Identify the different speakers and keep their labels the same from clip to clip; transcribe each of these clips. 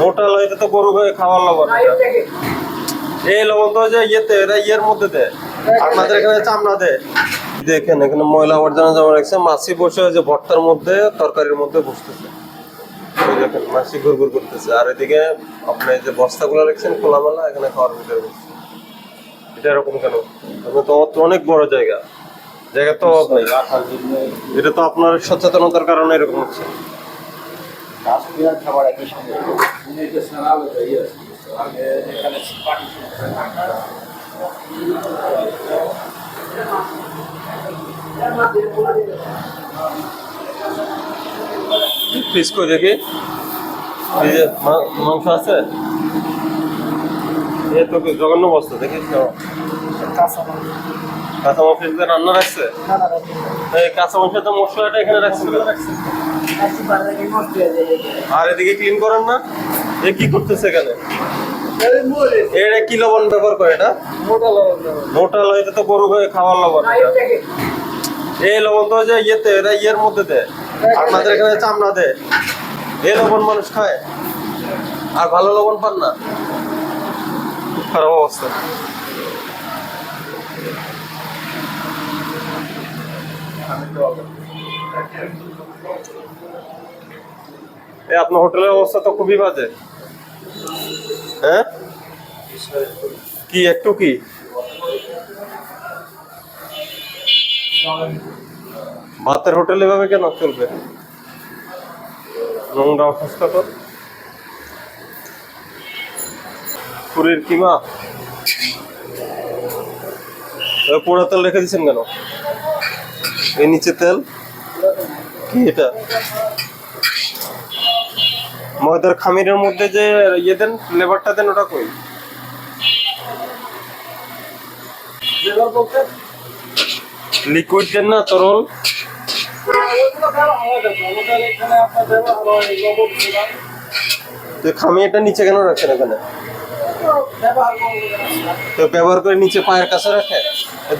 Speaker 1: মোটা
Speaker 2: তো গরু খাওয়ার লবণ এই লবণ তো যে ইয়েতে, এটা ইয়ের মধ্যে আপনাদের এখানে চামড়া দেখেন, এখানে ময়লা আবর্জনা জমা রাখছে। বসে যে ভর্তার মধ্যে, তরকারির মধ্যে বসতেছে। দেখেন মাছি ঘুর ঘুর করতেছে। আর এদিকে আপনি যে বস্তাগুলো রাখছেন, খোলামেলা, এখানে খাওয়ার ভিতরে বসছে। এটা এরকম কেন? আপনি তো অনেক বড় জায়গা। জায়গা তো নেই। এটা তো আপনার সচেতনতার কারণে এরকম হচ্ছে।
Speaker 1: কাশ্মীর খাবার একই সঙ্গে।
Speaker 2: করে দেখি? মা- মাংস আছে? এ তো জঘন্য বস্তু দেখিস তো।
Speaker 1: কাঁচা মাংস
Speaker 2: রান্না রাখছে? কাঁচা মাংসের তো মশলাটা এখানে রাখছে আর এদিকে ক্লিন করেন না? এ কি করতেছে এখানে? এটা কি লবণ ব্যবহার করে এটা?
Speaker 1: মোটা লবণ
Speaker 2: মোটা লবণ, এটা তো গরু খাওয়ার লবণ এই লবণ তো যে ইয়েতে, এটা ইয়ের মধ্যে দেয় আপনাদের এখানে চামড়া দেয় এই লবণ মানুষ খায়। আর ভালো লবণ পান না। খারাপ অবস্থা। এই আপনার হোটেলের অবস্থা তো খুবই বাজে। হ্যাঁ? কি, একটু কি? ভাতের হোটেল এভাবে কেন চলবে? নোংরা অস্বাস্থ্যকর পুরীর কিমা পোড়া তেল রেখে দিচ্ছেন কেন? এই নিচে তেল? কি এটা। ময়দার খামিরের মধ্যে যে ইয়ে দেন ফ্লেভারটা দেন ওটা কই? লিকুইড দেন না তরল।
Speaker 1: ওগুলো খাওয়া আলাদা আমাদের এখানে আপনার ব্যবহার লবণ দিলাম
Speaker 2: তো খামি এটা নিচে কেন রাখছেন এখানে? তো ব্যবহার করে নিচে পায়ের কাছে রাখে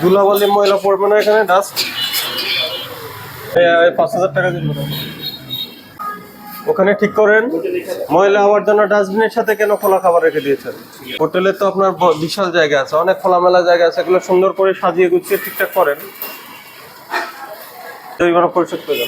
Speaker 2: ধুলাবালি ময়লা পড়বে না এখানে ডাস্ট ওখানে ঠিক করেন, ময়লা জন্য ডাস্টবিনের সাথে কেন খোলা খাবার রেখে দিয়েছেন? হোটেলে তো আপনার বিশাল জায়গা আছে, অনেক খোলামেলা জায়গা আছে, এগুলো সুন্দর করে সাজিয়ে গুছিয়ে ঠিকঠাক করেন। জরিমানা পরিশোধ করে